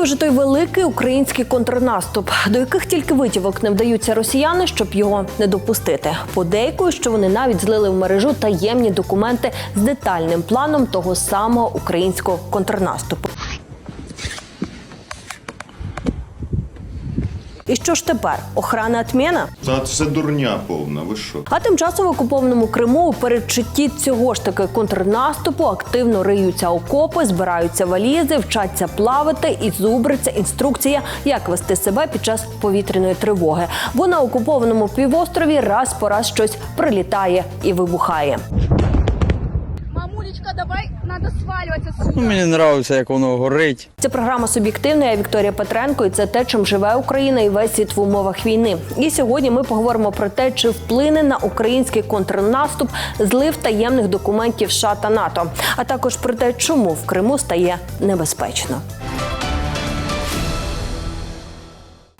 От вже той великий український контрнаступ, до яких тільки витівок не вдаються росіяни, щоб його не допустити. Подейкують, що вони навіть злили в мережу таємні документи з детальним планом того самого українського контрнаступу. І що ж тепер? Охрана отмена? Та це дурня повна. Ви що? А тим часом в окупованому Криму у передчутті цього ж таки контрнаступу активно риються окопи, збираються валізи, вчаться плавати і зубриться інструкція, як вести себе під час повітряної тривоги. Бо на окупованому півострові раз по раз щось прилітає і вибухає. Надо сваливать отсюда. Ну, мені подобається, як воно горить. Це програма суб'єктивна. Я Вікторія Петренко, і це те, чим живе Україна і весь світ в умовах війни. І сьогодні ми поговоримо про те, чи вплине на український контрнаступ злив таємних документів США та НАТО, а також про те, чому в Криму стає небезпечно.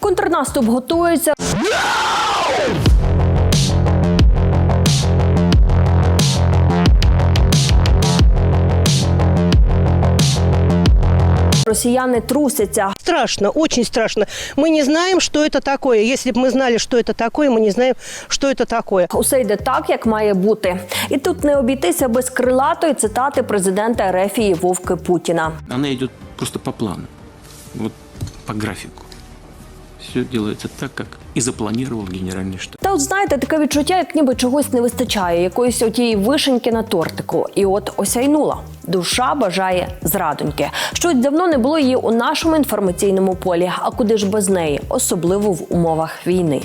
Контрнаступ готується. Росіяни трусяться. Страшно, очень страшно. Мы не знаем, что это такое. Если бы мы знали, что это такое, мы не знаем, что это такое. Усе йде так, як має бути. І тут не обійтися без крилатої цитати президента Ерефії Вовки Путіна. Она идет просто по плану, вот по графику. Все делается так, как и запланировал генеральный штаб. Та от знаєте, таке відчуття, як ніби чогось не вистачає, якоїсь отієї вишеньки на тортику. І от осяйнула. Душа бажає зрадоньки. Щось давно не було її у нашому інформаційному полі. А куди ж без неї, особливо в умовах війни.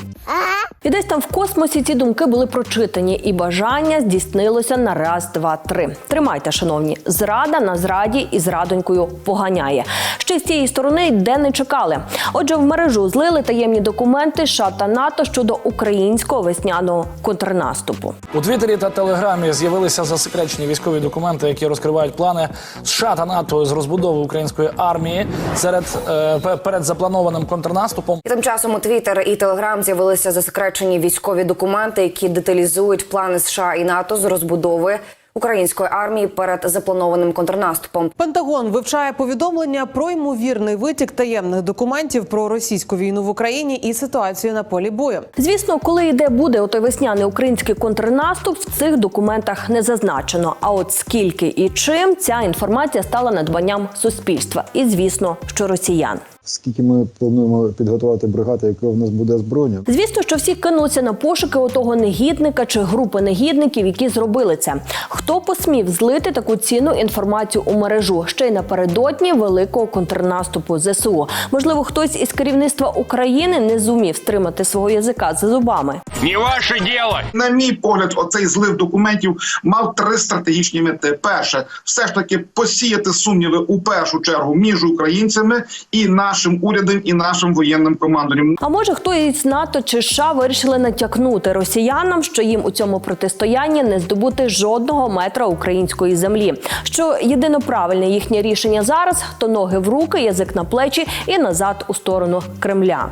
І десь там в космосі ці думки були прочитані, і бажання здійснилося на раз, два, три. Тримайте, шановні, зрада на зраді і зрадонькою поганяє. Ще з цієї сторони де не чекали. Отже, в мережу злили таємні документи США та НАТО щодо українського весняного контрнаступу. У Твіттері та Телеграмі з'явилися засекречені військові документи, які розкривають плани США та НАТО з розбудови української армії серед е, перед запланованим контрнаступом. І Тим часом у Твіттер і Телеграм з'явилися засекречені військові документи, які деталізують плани США і НАТО з розбудови української армії перед запланованим контрнаступом. Пентагон вивчає повідомлення про ймовірний витік таємних документів про російську війну в Україні і ситуацію на полі бою. Звісно, коли йде буде отой весняний український контрнаступ, в цих документах не зазначено. А от скільки і чим ця інформація стала надбанням суспільства, і звісно, що росіян. Скільки ми плануємо підготувати бригади, яка в нас буде озброєння? Звісно, що всі кинулися на пошуки отого негідника чи групи негідників, які зробили це. Хто посмів злити таку цінну інформацію у мережу ще й напередодні великого контрнаступу ЗСУ? Можливо, хтось із керівництва України не зумів стримати свого язика за зубами. Ваше діло На мій погляд, оцей злив документів мав три стратегічні мети. Перше, все ж таки посіяти сумніви у першу чергу між українцями і нашим урядом, і нашим воєнним командуванням. А може, хто із НАТО чи США вирішили натякнути росіянам, що їм у цьому протистоянні не здобути жодного метра української землі. Що єдино правильне їхнє рішення зараз то ноги в руки, язик на плечі і назад у сторону Кремля.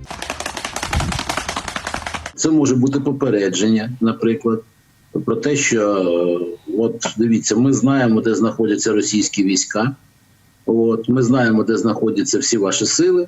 Це може бути попередження, наприклад, про те, що е, от дивіться, ми знаємо, де знаходяться російські війська. От ми знаємо, де знаходяться всі ваші сили,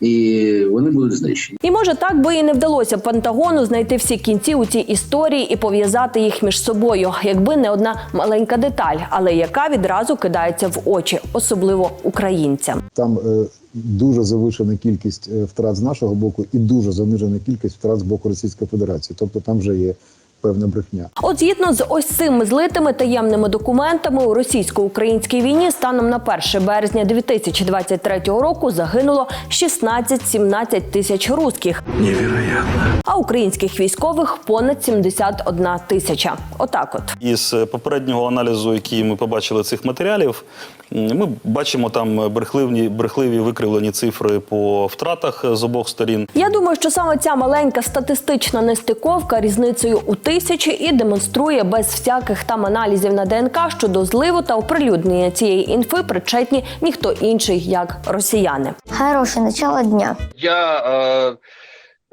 і вони будуть знищені. І може так би і не вдалося Пентагону знайти всі кінці у цій історії і пов'язати їх між собою, якби не одна маленька деталь, але яка відразу кидається в очі, особливо українцям. Там е, дуже завишена кількість е, втрат з нашого боку і дуже занижена кількість втрат з боку Російської Федерації. Тобто там вже є певна брехня. От згідно з ось цими злитими таємними документами у російсько-українській війні станом на 1 березня 2023 року загинуло 16-17 тисяч русських. Невероятно. А українських військових понад 71 тисяча. Отак от. Із попереднього аналізу, який ми побачили цих матеріалів, ми бачимо там брехливі, брехливі викривлені цифри по втратах з обох сторін. Я думаю, що саме ця маленька статистична нестиковка різницею у тисячі і демонструє без всяких там аналізів на ДНК, що до зливу та оприлюднення цієї інфи причетні ніхто інший, як росіяни. Хороше начало дня. Я е,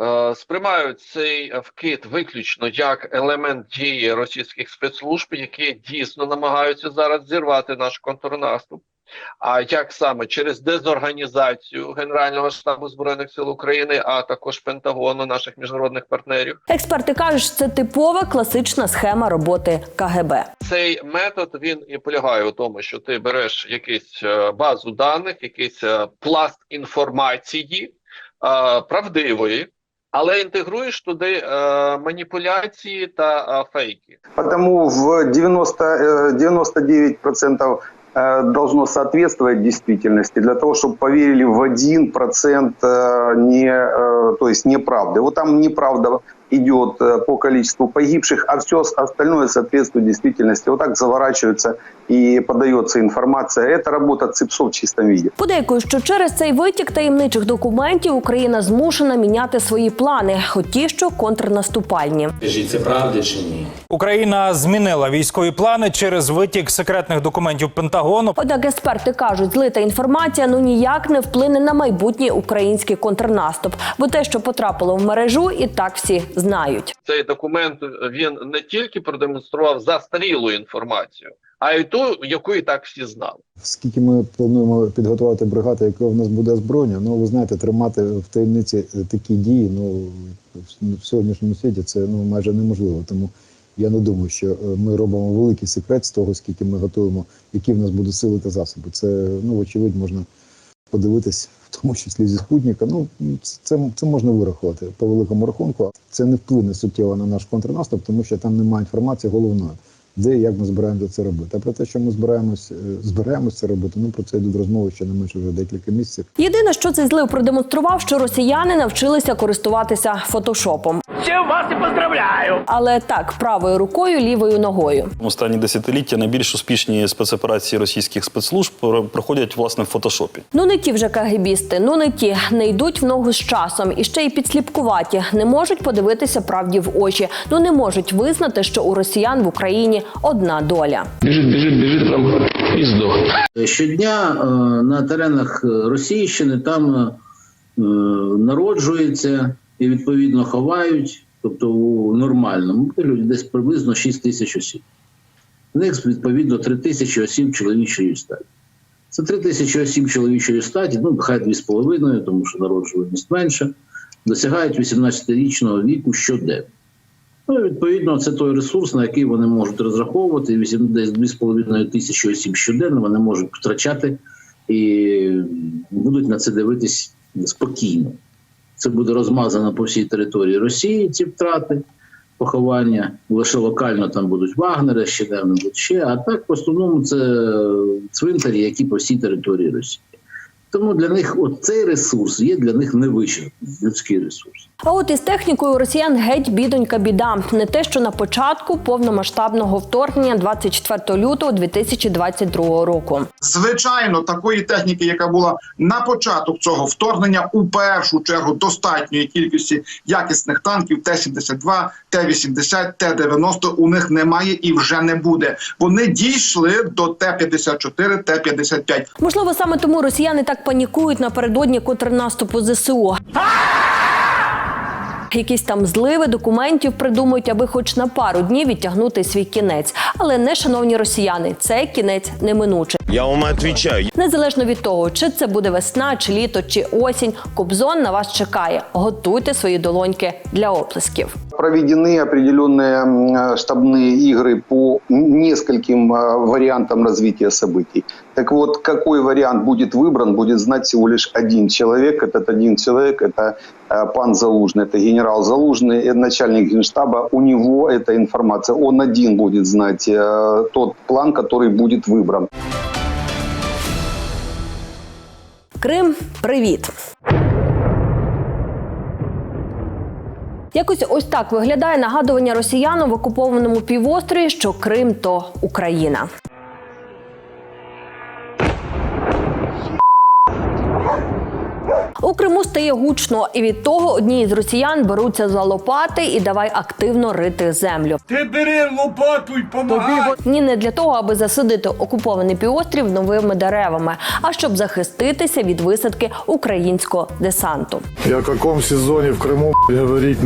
е, сприймаю цей вкид виключно як елемент дії російських спецслужб, які дійсно намагаються зараз зірвати наш контрнаступ. А як саме через дезорганізацію Генерального штабу збройних сил України, а також Пентагону, наших міжнародних партнерів, Експерти кажуть, що це типова класична схема роботи КГБ. цей метод він і полягає у тому, що ти береш якусь е, базу даних, якийсь е, пласт інформації е, правдивої, але інтегруєш туди е, маніпуляції та е, фейки. Потому в 90, э, 99% э, должно соответствовать действительности для того, чтобы поверили в 1% э, не, э, то есть неправды. Вот там неправда идет э, по количеству погибших, а все остальное соответствует действительности. Вот так заворачивается и подается информация. Это работа ЦИПСО в чистом виде. Подейкують, що через цей витік таємничих документів Україна змушена міняти свої плани, хоч ті, що контрнаступальні. Скажіть, це правда чи ні? Україна змінила військові плани через витік секретних документів Пентагону. Однак експерти кажуть, злита інформація ну ніяк не вплине на майбутній український контрнаступ, бо те, що потрапило в мережу, і так всі знають. Цей документ він не тільки продемонстрував застарілу інформацію, а й ту, яку і так всі знали. Скільки ми плануємо підготувати бригаду, яка в нас буде озброєння, ну ви знаєте, тримати в таємниці е, такі дії, ну в- в сьогоднішньому світі це ну майже неможливо. Тому я не думаю, що е, ми робимо великий секрет з того, скільки ми готуємо, які в нас будуть сили та засоби. Це ну вочевидь можна подивитись, в тому числі зі спутника. Ну це, це можна вирахувати по великому рахунку. Це не вплине суттєво на наш контрнаступ, тому що там немає інформації головної. Де і як ми збираємося це робити? А про те, що ми збираємось, збираємося збираємось це робити, ну про це йдуть розмови ще не менше вже декілька місяців. Єдине, що цей злив продемонстрував, що росіяни навчилися користуватися фотошопом. Чим вас і поздравляю! Але так, правою рукою, лівою ногою. Останні десятиліття найбільш успішні спецоперації російських спецслужб проходять власне в фотошопі. Ну не ті вже кагебісти, ну не ті, не йдуть в ногу з часом і ще й підсліпкуваті, не можуть подивитися правді в очі, ну не можуть визнати, що у росіян в Україні одна доля. Біжить, біжить, біжить нам і здох. Щодня е, на теренах Російщини там е, народжується і відповідно ховають, тобто у нормальному люди десь приблизно 6 тисяч осіб. В них відповідно 3 тисячі осіб чоловічої статі. Це 3 тисячі осіб чоловічої статі, ну хай 2,5, тому що народжуваність менше, досягають 18-річного віку щоденно. Ну, відповідно, це той ресурс, на який вони можуть розраховувати. Вісім- Десь 2,5 тисячі осіб щоденно вони можуть втрачати і будуть на це дивитись спокійно. Це буде розмазано по всій території Росії, ці втрати, поховання. Лише локально там будуть вагнери, ще де будуть ще. А так, в основному, це цвинтарі, які по всій території Росії. Тому для них от цей ресурс є для них невичерпний людський ресурс. А от із технікою росіян геть бідонька біда. Не те, що на початку повномасштабного вторгнення 24 лютого 2022 року. Звичайно, такої техніки, яка була на початок цього вторгнення, у першу чергу достатньої кількості якісних танків Т-72, Т-80, Т-90 у них немає і вже не буде. Вони дійшли до Т-54, Т-55. Можливо, саме тому росіяни так панікують напередодні контрнаступу ЗСУ. Якісь там зливи документів придумують, аби хоч на пару днів відтягнути свій кінець. Але не, шановні росіяни, цей кінець неминучий. Я вам отвечаю. Незалежно від того, чи це буде весна, чи літо, чи осінь, Кобзон на вас чекає. Готуйте свої долоньки для оплесків. Проведены определенные э, штабные игры по нескольким э, вариантам развития событий. Так вот, какой вариант будет выбран, будет знать всего лишь один человек. Этот один человек – это э, пан Залужный, это генерал Залужный, начальник генштаба. У него эта информация, он один будет знать тот план, который будет выбран. Крим, привіт. Якось ось так виглядає нагадування росіянам в окупованому півострові, що Крим то Україна. Криму стає гучно, і від того одні із росіян беруться за лопати і давай активно рити землю. Ти бери лопату й помагай! Ні, не для того, аби засадити окупований півострів новими деревами, а щоб захиститися від висадки українського десанту. О каком сезоне в Крыму б***ь, говорить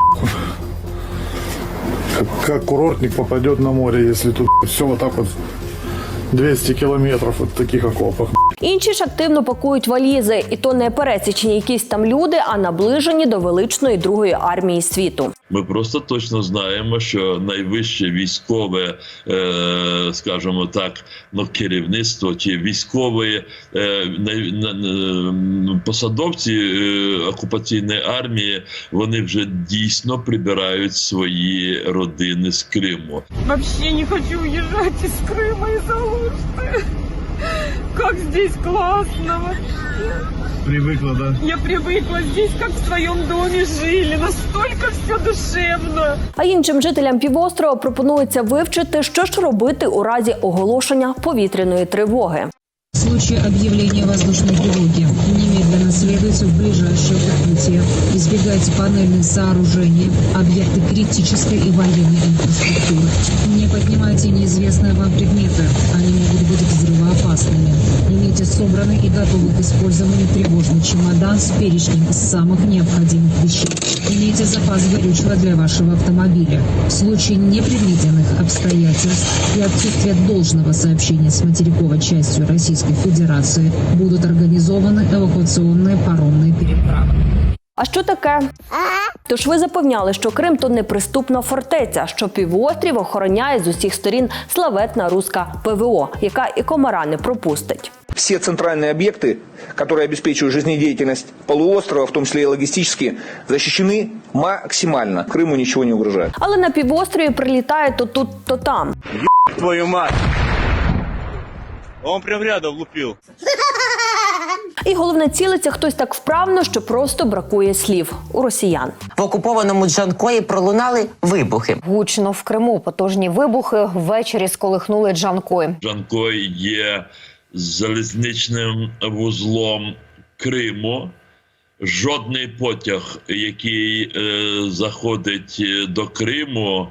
как курортник попадет на море, если тут все вот так вот 200 километров от таких окопах. Інші ж активно пакують валізи, і то не пересічені якісь там люди, а наближені до величної другої армії світу. Ми просто точно знаємо, що найвище військове, е, скажімо так, ну керівництво чи військові е, най- на- на- посадовці е, окупаційної армії, вони вже дійсно прибирають свої родини з Криму. Вообще не хочу уезжать из Крыма из Алушты Как здесь классно вообще. Привыкла, да? Я привыкла здесь, как в своем доме жили. Настолько все душевно. А іншим жителям півострова пропонується вивчити, що ж робити у разі оголошення повітряної тривоги. В случае объявления воздушной тревоги немедленно следуйте в ближайшее укрытие, избегайте панельных сооружений, объекты критической и военной инфраструктуры. Не поднимайте неизвестные вам предметы, они могут быть взрывоопасными. Имейте собранный и готовый к использованию тревожный чемодан с перечнем самых необходимых вещей. Имейте запас горючего для вашего автомобиля. В случае непредвиденных обстоятельств и отсутствия должного сообщения с материковой частью Российской Федерации будут организованы эвакуационные паромные переправы. А що таке? Тож ви запевняли, що Крим то неприступна фортеця, що півострів охороняє з усіх сторін славетна руська ПВО, яка і комара не пропустить. Все центральные объекты, которые обеспечивают жизнедеятельность полуострова, в том числе и логистически, защищены максимально. Крыму ничего не угрожает. Але на півострові прилітає то тут, то там. Твою мать! Он прям рядом лупил. І головне цілиться хтось так вправно, що просто бракує слів у росіян. В окупованому Джанкої пролунали вибухи. Гучно в Криму потужні вибухи ввечері сколихнули Джанкої. Джанкой є залізничним вузлом Криму. Жодний потяг, який е, заходить е, до Криму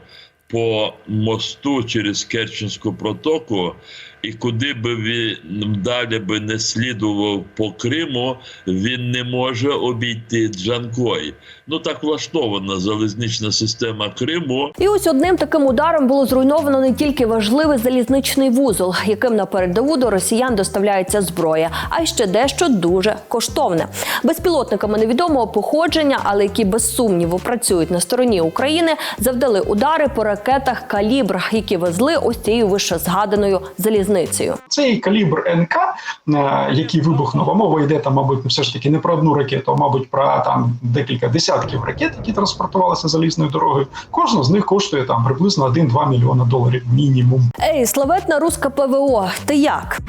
по мосту через Керченську протоку, і куди би він далі би не слідував по Криму, він не може обійти Джанкой. Ну так влаштована залізнична система Криму. І ось одним таким ударом було зруйновано не тільки важливий залізничний вузол, яким на передову до росіян доставляється зброя, а й ще дещо дуже коштовне. Безпілотниками невідомого походження, але які без сумніву працюють на стороні України, завдали удари по ракетах калібр, які везли ось цією вищезгаданою залізницею. Цей калібр НК, е, який вибухнув, а мова йде там, мабуть, все ж таки не про одну ракету, а мабуть про там декілька десятків ракет, які транспортувалися залізною дорогою. Кожна з них коштує там приблизно 1-2 мільйона доларів мінімум. Ей, славетна руська ПВО, ти як?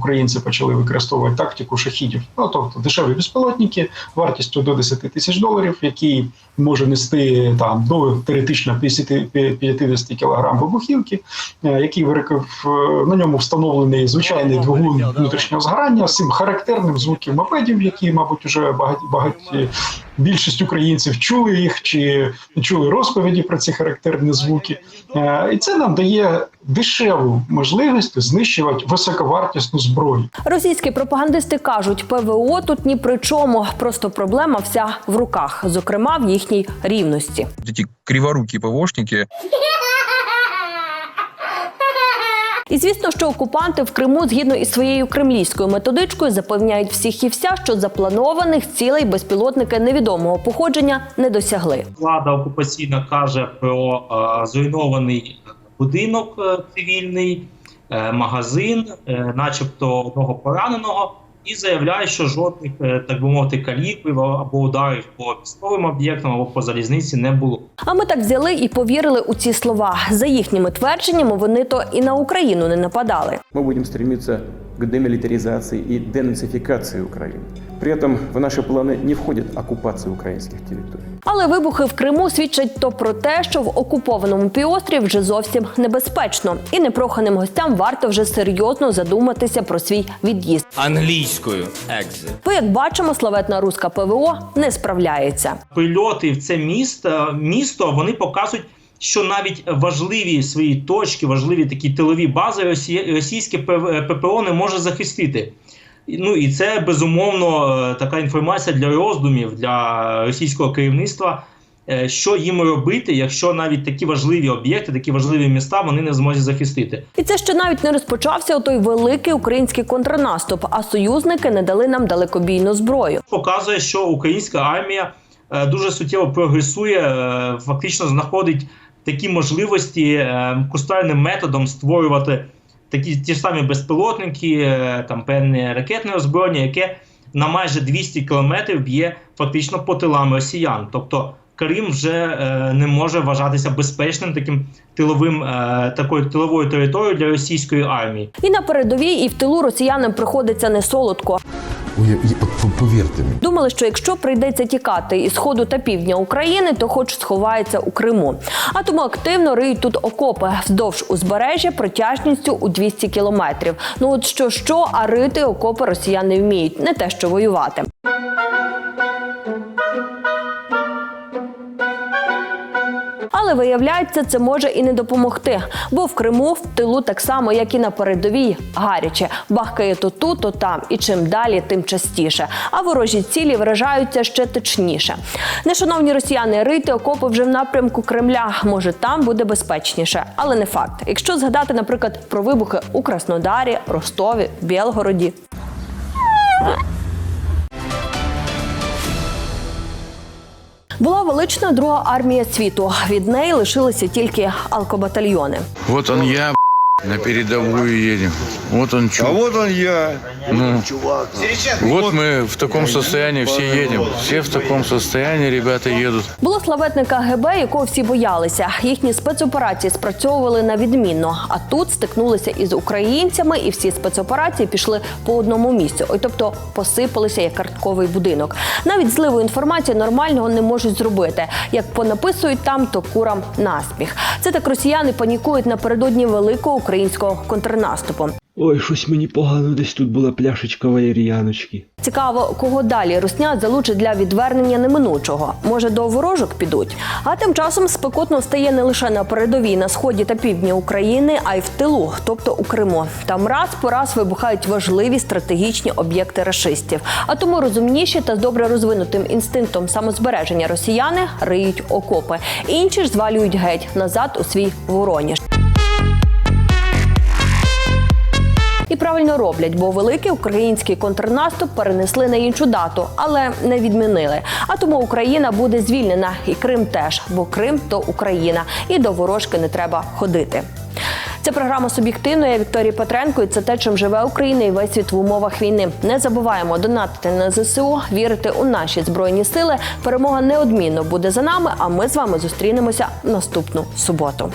Українці почали використовувати тактику шахідів, ну тобто дешеві безпілотники вартістю до 10 тисяч доларів, які може нести там до теоретично 50, 50 кілограм вибухівки, е, який вирик- на ньому встановлений звичайний двигун внутрішнього згорання з цим характерним звуків мопедів, які, мабуть, вже багаті, багаті більшість українців чули їх чи чули розповіді про ці характерні звуки. Е, І це нам дає дешеву можливість знищувати високовартісну зброю. Російські пропагандисти кажуть, ПВО тут ні при чому. Просто проблема вся в руках, зокрема в їхній рівності. Ті криворукі ПВОшники І звісно, що окупанти в Криму, згідно із своєю кремлівською методичкою, запевняють всіх і вся, що запланованих цілей безпілотники невідомого походження не досягли. Влада окупаційна каже про е, зруйнований будинок е, цивільний, е, магазин, начебто одного пораненого, і заявляє, що жодних, е, так би мовити, калібрів або ударів по військовим об'єктам або по залізниці не було. А ми так взяли і повірили у ці слова. За їхніми твердженнями, вони то і на Україну не нападали. Ми будемо стремитися к демілітарізації і денацифікації Украины. При этом в наши планы не входит оккупация украинских территорий. Але вибухи в Криму свідчать то про те, що в окупованому півострів вже зовсім небезпечно, і непроханим гостям варто вже серйозно задуматися про свій від'їзд. Англійською екзит. Бо, як бачимо, славетна руська ПВО не справляється. Прильоти в це місто, місто вони показують, що навіть важливі свої точки, важливі такі тилові бази Росія- російське П- ППО не може захистити. Ну і це безумовно е, така інформація для роздумів для російського керівництва, е, що їм робити, якщо навіть такі важливі об'єкти, такі важливі міста вони не зможуть захистити. І це ще навіть не розпочався той великий український контрнаступ, а союзники не дали нам далекобійну зброю. Показує, що українська армія е, дуже суттєво прогресує, фактично знаходить такі можливості кустарним методом створювати такі ті ж самі безпілотники, е, там певне ракетне озброєння, яке на майже 200 кілометрів б'є фактично по тилам росіян. Тобто Крим вже е, не може вважатися безпечним таким тиловим е, такою тиловою територією для російської армії. І на передовій, і в тилу росіянам приходиться не солодко. Повірте мені. Думали, що якщо прийдеться тікати із сходу та півдня України, то хоч сховається у Криму. А тому активно риють тут окопи вздовж узбережжя протяжністю у 200 кілометрів. Ну от що що, а рити окопи росіяни вміють, не те, що воювати. Але виявляється, це може і не допомогти, бо в Криму в тилу так само, як і на передовій, гаряче бахкає то тут, то там, і чим далі, тим частіше. А ворожі цілі вражаються ще точніше. Нешановні росіяни, рийте окопи вже в напрямку Кремля. Може, там буде безпечніше, але не факт. Якщо згадати, наприклад, про вибухи у Краснодарі, Ростові, Білгороді. Була велична друга армія світу. Від неї лишилися тільки алкобатальйони. Вот он я, на передовую едем. Вот он чувак. А вот он я. Ну, вот мы в таком состоянии все едем. Все в таком состоянии ребята едут. Було славетне КГБ, якого всі боялися. Їхні спецоперації спрацьовували на відмінно. А тут стикнулися із українцями, і всі спецоперації пішли по одному місцю. Ой, тобто посипалися як картковий будинок. Навіть зливу інформації нормального не можуть зробити. Як понаписують там, то курам насміх. Це так росіяни панікують напередодні великого українського контрнаступу. Ой, щось мені погано, десь тут була пляшечка валер'яночки. Цікаво, кого далі русня залучить для відвернення неминучого. Може, до ворожок підуть. А тим часом спекотно стає не лише на передовій на сході та півдні України, а й в тилу, тобто у Криму. Там раз по раз вибухають важливі стратегічні об'єкти рашистів. А тому розумніші та з добре розвинутим інстинктом самозбереження росіяни риють окопи. Інші ж звалюють геть назад у свій вороніж. І правильно роблять, бо великий український контрнаступ перенесли на іншу дату, але не відмінили. А тому Україна буде звільнена, і Крим теж, бо Крим то Україна, і до ворожки не треба ходити. Це програма суб'єктивно. Я Вікторія Петренко. І це те, чим живе Україна і весь світ в умовах війни. Не забуваємо донатити на ЗСУ, вірити у наші збройні сили. Перемога неодмінно буде за нами. А ми з вами зустрінемося наступну суботу.